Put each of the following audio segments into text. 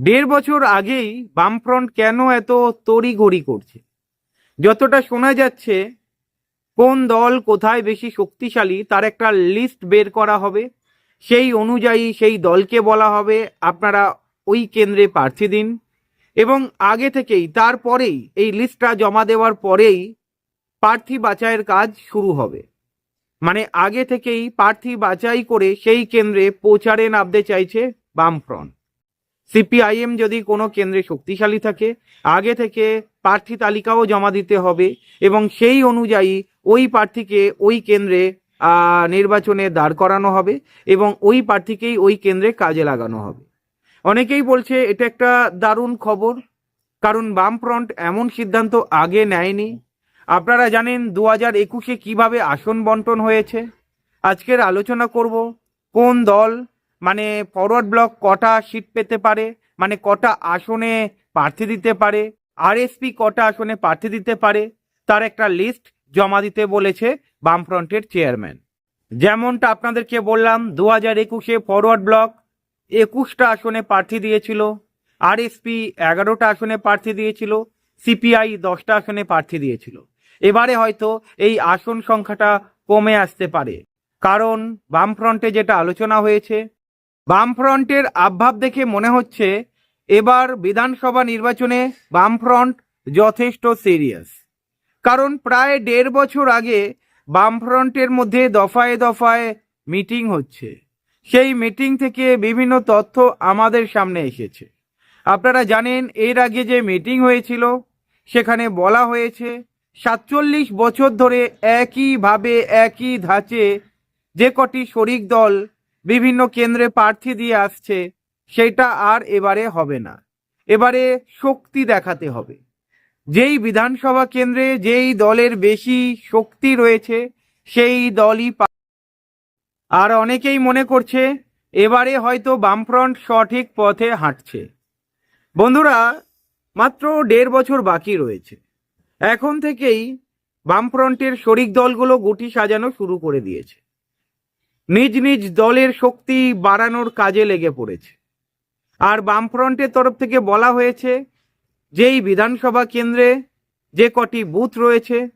দেড় বছর আগেই বামফ্রন্ট কেন এত তড়িঘড়ি করছে? যতটা শোনা যাচ্ছে, কোন দল কোথায় বেশি শক্তিশালী, তার একটা লিস্ট বের করা হবে। সেই অনুযায়ী সেই দলকে বলা হবে। আপনারা ওই কেন্দ্রে প্রার্থী দিন। এবং আগে থেকেই, তারপরেই, এই লিস্টটা জমা দেওয়ার পরেই প্রার্থী বাছাইয়ের কাজ শুরু হবে। মানে আগে থেকেই প্রার্থী বাছাই করে সেই কেন্দ্রে প্রচারে নামতে চাইছে বামফ্রন্ট। সিপিআইএম যদি কোনো কেন্দ্রে শক্তিশালী থাকে, আগে থেকে প্রার্থী তালিকাও জমা দিতে হবে এবং সেই অনুযায়ী ওই প্রার্থীকে ওই কেন্দ্রে নির্বাচনে দাঁড় করানো হবে এবং ওই প্রার্থীকেই ওই কেন্দ্রে কাজে লাগানো হবে। অনেকেই বলছে এটা একটা দারুণ খবর, কারণ বামফ্রন্ট এমন সিদ্ধান্ত আগে নেয়নি। আপনারা জানেন দু হাজার একুশে কীভাবে আসন বন্টন হয়েছে? আজকের আলোচনা করব কোন দল মানে ফরওয়ার্ড ব্লক কটা সিট পেতে পারে? মানে কটা আসনে প্রার্থী দিতে পারে? আরএসপি কটা আসনে প্রার্থী দিতে পারে? তার একটা লিস্ট জমা দিতে বলেছে বামফ্রন্টের চেয়ারম্যান যেমনটা আপনাদেরকে বললাম দু হাজার একুশে ফরওয়ার্ড ব্লক একুশটা আসনে প্রার্থী দিয়েছিল আরএসপি এগারোটা আসনে প্রার্থী দিয়েছিল সিপিআই দশটা আসনে প্রার্থী দিয়েছিল। এবারে হয়তো এই আসন সংখ্যাটা কমে আসতে পারে। কারণ বামফ্রন্টে যেটা আলোচনা হয়েছে বামফ্রন্টের আবভাব দেখে মনে হচ্ছে এবার বিধানসভা নির্বাচনে বামফ্রন্ট যথেষ্ট সিরিয়াস কারণ প্রায় দেড় বছর আগে বামফ্রন্টের মধ্যে দফায় দফায় মিটিং হচ্ছে। সেই মিটিং থেকে বিভিন্ন তথ্য আমাদের সামনে এসেছে। আপনারা জানেন, এর আগে যে মিটিং হয়েছিল, সেখানে বলা হয়েছে, সাতচল্লিশ বছর ধরে একইভাবে একই ধাঁচে যে কটি শরিক দল বিভিন্ন কেন্দ্রে প্রার্থী দিয়ে আসছে, সেটা আর এবারে হবে না। এবারে শক্তি দেখাতে হবে। যেই বিধানসভা কেন্দ্রে যেই দলের বেশি শক্তি রয়েছে, সেই দলই আর অনেকেই মনে করছে, এবারে হয়তো বামফ্রন্ট সঠিক পথে হাঁটছে। বন্ধুরা, মাত্র দেড় বছর বাকি রয়েছে। এখন থেকেই বামফ্রন্টের শরিক দলগুলো গুটি সাজানো শুরু করে দিয়েছে। নিজ নিজ দলের শক্তি বাড়ানোর কাজে লেগে পড়েছে। আর বামফ্রন্টের তরফ থেকে বলা হয়েছে, যেই বিধানসভা কেন্দ্রে যে কটি বুথ রয়েছে,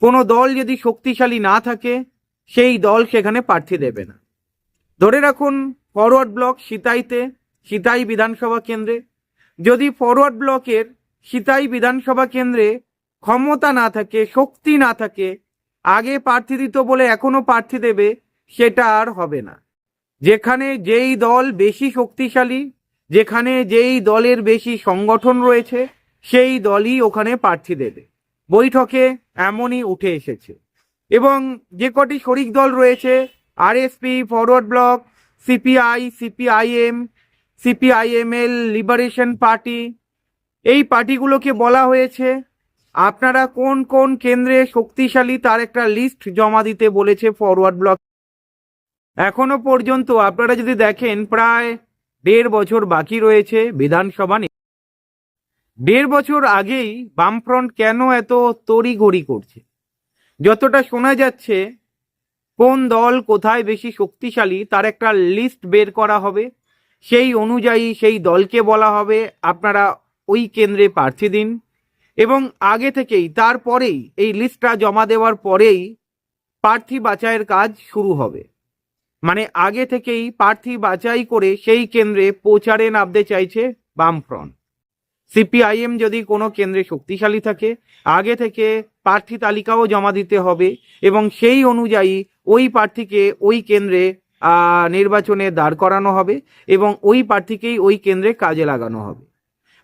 কোনো দল যদি শক্তিশালী না থাকে, সেই দল সেখানে প্রার্থী দেবে না। ধরে রাখুন, ফরওয়ার্ড ব্লক সিতাইতে সিতাই বিধানসভা কেন্দ্রে। যদি ফরওয়ার্ড ব্লকের সিতাই বিধানসভা কেন্দ্রে ক্ষমতা না থাকে, শক্তি না থাকে, আগে প্রার্থী দিত বলে এখনও প্রার্থী দেবে সেটা আর হবে না। যেখানে যেই দল বেশি শক্তিশালী, যেখানে যেই দলের বেশি সংগঠন রয়েছে, সেই দলই ওখানে প্রার্থী দেবে। বৈঠকে এমনই উঠে এসেছে। এবং যে কটি শরিক দল রয়েছে, RSP, Forward Bloc, CPI, CPIM, CPIML, liberation party, এই পার্টিগুলোকে বলা হয়েছে, আপনারা কোন কোন কেন্দ্রে শক্তিশালী তার একটা লিস্ট জমা দিতে বলেছে ফরওয়ার্ড ব্লক এখনও পর্যন্ত আপনারা যদি দেখেন প্রায় দেড় বছর বাকি রয়েছে বিধানসভা দেড় বছর আগেই বামফ্রন্ট কেন এত তড়িঘড়ি করছে? যতটা শোনা যাচ্ছে, কোন দল কোথায় বেশি শক্তিশালী তার একটা লিস্ট বের করা হবে। সেই অনুযায়ী সেই দলকে বলা হবে। আপনারা ওই কেন্দ্রে প্রার্থী দিন। এবং আগে থেকেই, তারপরেই এই লিস্টটা জমা দেওয়ার পরেই প্রার্থী বাছাইয়ের কাজ শুরু হবে। মানে আগে থেকেই প্রার্থী বাছাই করে সেই কেন্দ্রে প্রচারে নামতে চাইছে বামফ্রন্ট। সিপিআইএম যদি কোনো কেন্দ্রে শক্তিশালী থাকে, আগে থেকে প্রার্থী তালিকাও জমা দিতে হবে এবং সেই অনুযায়ী ওই প্রার্থীকে ওই কেন্দ্রে নির্বাচনে দাঁড় করানো হবে এবং ওই প্রার্থীকেই ওই কেন্দ্রে কাজে লাগানো হবে।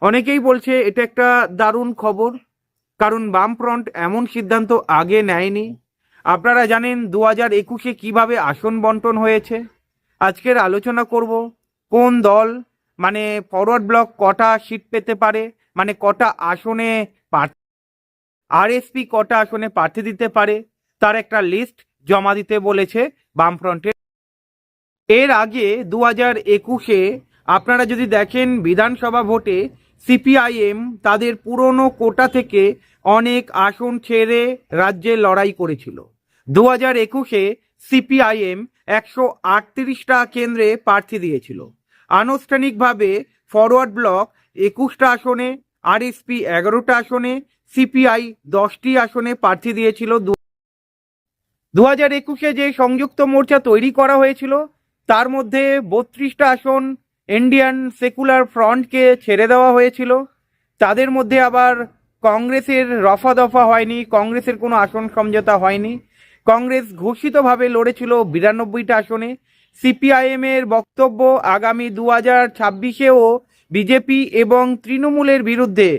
অনেকেই বলছে, এটা একটা দারুণ খবর, কারণ বামফ্রন্ট এমন সিদ্ধান্ত আগে নেয়নি। আপনারা জানেন দু হাজার একুশে কীভাবে আসন বন্টন হয়েছে? আজকের আলোচনা করব কোন দল মানে ফরওয়ার্ড ব্লক কটা সিট পেতে পারে মানে কটা আসনে আরএসপি কটা আসনে প্রার্থী দিতে পারে, তার একটা লিস্ট জমা দিতে বলেছে বামফ্রন্টের এর আগে দু হাজার একুশে আপনারা যদি দেখেন বিধানসভা ভোটে সিপিআইএম তাদের পুরনো কোটা থেকে অনেক আসন ছেড়ে রাজ্যে লড়াই করেছিল। দু হাজার একুশে সিপিআইএম একশো আটত্রিশটা কেন্দ্রে প্রার্থী দিয়েছিল। আনুষ্ঠানিকভাবে ফরওয়ার্ড ব্লক একুশটা আসনে, আরএসপি এগারোটা আসনে, সিপিআই দশটি আসনে প্রার্থী দিয়েছিল। দু হাজার একুশে যে সংযুক্ত মোর্চা তৈরি করা হয়েছিল, তার মধ্যে বত্রিশটা আসন ইন্ডিয়ান সেকুলার ফ্রন্টকে ছেড়ে দেওয়া হয়েছিল। তাদের মধ্যে আবার কংগ্রেসের রফা দফা হয়নি, কংগ্রেসের কোনো আসন সমঝোতা হয়নি। কংগ্রেস ঘোষিতভাবে লড়েছিল বিরানব্বইটা আসনে। সিপিআইএম এর বক্তব্য আগামী দু হাজার ছাব্বিশেও বিজেপি এবং তৃণমূলের বিরুদ্ধে।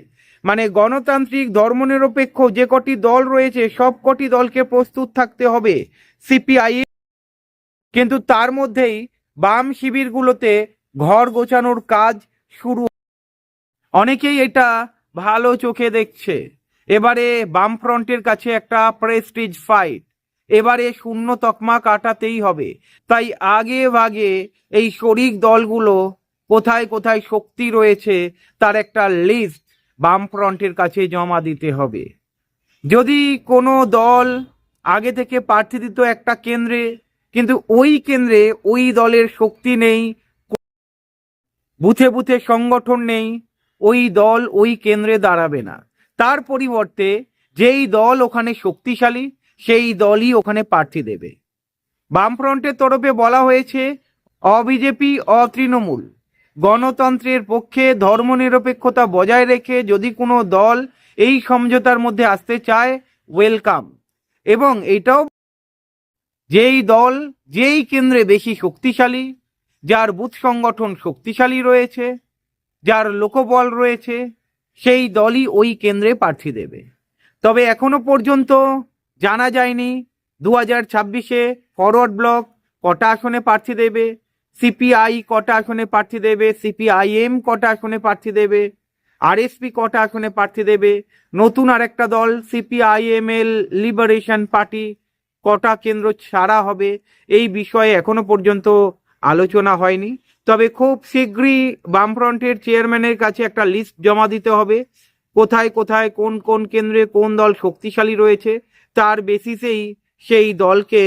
মানে গণতান্ত্রিক ধর্মনিরপেক্ষ যে কটি দল রয়েছে, সব কটি দলকে প্রস্তুত থাকতে হবে সিপিআই কিন্তু তার মধ্যেই বাম শিবিরগুলোতে ঘর গোছানোর কাজ শুরু। অনেকেই এটা ভালো চোখে দেখছে। এবারে বামফ্রন্টের কাছে একটা প্রেস্টিজ ফাইট এবারে শূন্য তকমা কাটাতেই হবে। তাই আগে ভাগে এই শরিক দলগুলো কোথায় কোথায় শক্তি রয়েছে তার একটা লিস্ট বামফ্রন্টের কাছে জমা দিতে হবে। যদি কোনো দল আগে থেকে প্রার্থী দিত একটা কেন্দ্রে, কিন্তু ওই কেন্দ্রে ওই দলের শক্তি নেই, বুথে বুথে সংগঠন নেই, ওই দল ওই কেন্দ্রে দাঁড়াবে না। তার পরিবর্তে যেই দল ওখানে শক্তিশালী সেই দলই ওখানে প্রার্থী দেবে। বামফ্রন্টের তরফে বলা হয়েছে, অবিজেপি, অতৃণমূল। গণতন্ত্রের পক্ষে ধর্মনিরপেক্ষতা বজায় রেখে যদি কোনো দল এই সমঝোতার মধ্যে আসতে চায়, ওয়েলকাম। এবং এটাও যেই দল, যেই কেন্দ্রে বেশি শক্তিশালী, যার বুথ সংগঠন শক্তিশালী রয়েছে, যার লোকবল রয়েছে, সেই দলই ওই কেন্দ্রে প্রার্থী দেবে। তবে এখনও পর্যন্ত জানা যায়নি। দু হাজার ছাব্বিশে ফরওয়ার্ড ব্লক কটা আসনে প্রার্থী দেবে? সিপিআই কটা আসনে প্রার্থী দেবে? সিপিআইএম কটা আসনে প্রার্থী দেবে? আরএসপি কটা আসনে প্রার্থী দেবে? নতুন আরেকটা দল সিপিআইএম এল লিবারেশন পার্টি কটা কেন্দ্র ছাড়া হবে? এই বিষয়ে এখনও পর্যন্ত আলোচনা হয়নি। তবে খুব শীঘ্রই বামফ্রন্টের চেয়ারম্যানের কাছে একটা লিস্ট জমা দিতে হবে। কোথায় কোথায় কোন কোন কেন্দ্রে কোন দল শক্তিশালী রয়েছে? তার বেসিসেই সেই দলকে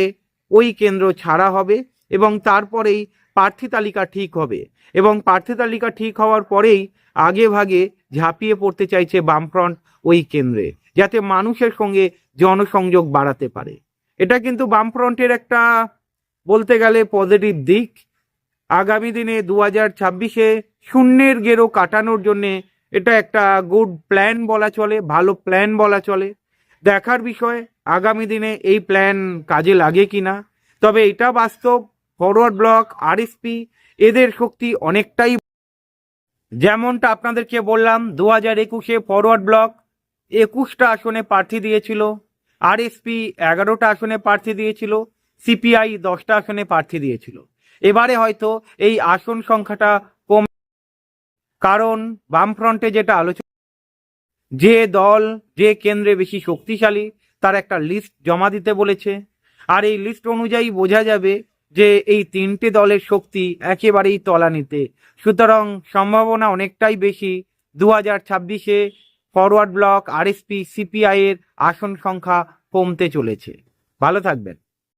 ওই কেন্দ্র ছাড়া হবে এবং তারপরেই প্রার্থী তালিকা ঠিক হবে। এবং প্রার্থী তালিকা ঠিক হওয়ার পরেই আগে ভাগে ঝাঁপিয়ে পড়তে চাইছে বামফ্রন্ট ওই কেন্দ্রে, যাতে মানুষের সঙ্গে জনসংযোগ বাড়াতে পারে। এটা কিন্তু বামফ্রন্টের একটা বলতে গেলে পজিটিভ দিক। আগামী দিনে দু হাজার ছাব্বিশে শূন্যের গেরো কাটানোর জন্যে এটা একটা গুড প্ল্যান বলা চলে, ভালো প্ল্যান বলা চলে। দেখার বিষয় আগামী দিনে এই প্ল্যান কাজে লাগে কিনা? তবে এটা বাস্তব ফরওয়ার্ড ব্লক আরএসপি এদের শক্তি অনেকটাই যেমনটা আপনাদেরকে বললাম দু হাজার একুশে ফরওয়ার্ড ব্লক একুশটা আসনে প্রার্থী দিয়েছিল আরএসপি এগারোটা আসনে প্রার্থী দিয়েছিল সিপিআই দশটা আসনে প্রার্থী দিয়েছিল। এবারে হয়তো এই আসন সংখ্যাটা কম, কারণ বামফ্রন্টে যেটা আলোচনা, যে দল, যে কেন্দ্রে বেশি শক্তিশালী তার একটা লিস্ট জমা দিতে বলেছে। আর এই লিস্ট অনুযায়ী বোঝা যাবে যে এই তিনটে দলের শক্তি একেবারেই তলানিতে। সুতরাং সম্ভাবনা অনেকটাই বেশি। দু হাজার ছাব্বিশে ফরওয়ার্ড ব্লক আরএসপি সিপিআই এর আসন সংখ্যা কমতে চলেছে। ভালো থাকবেন।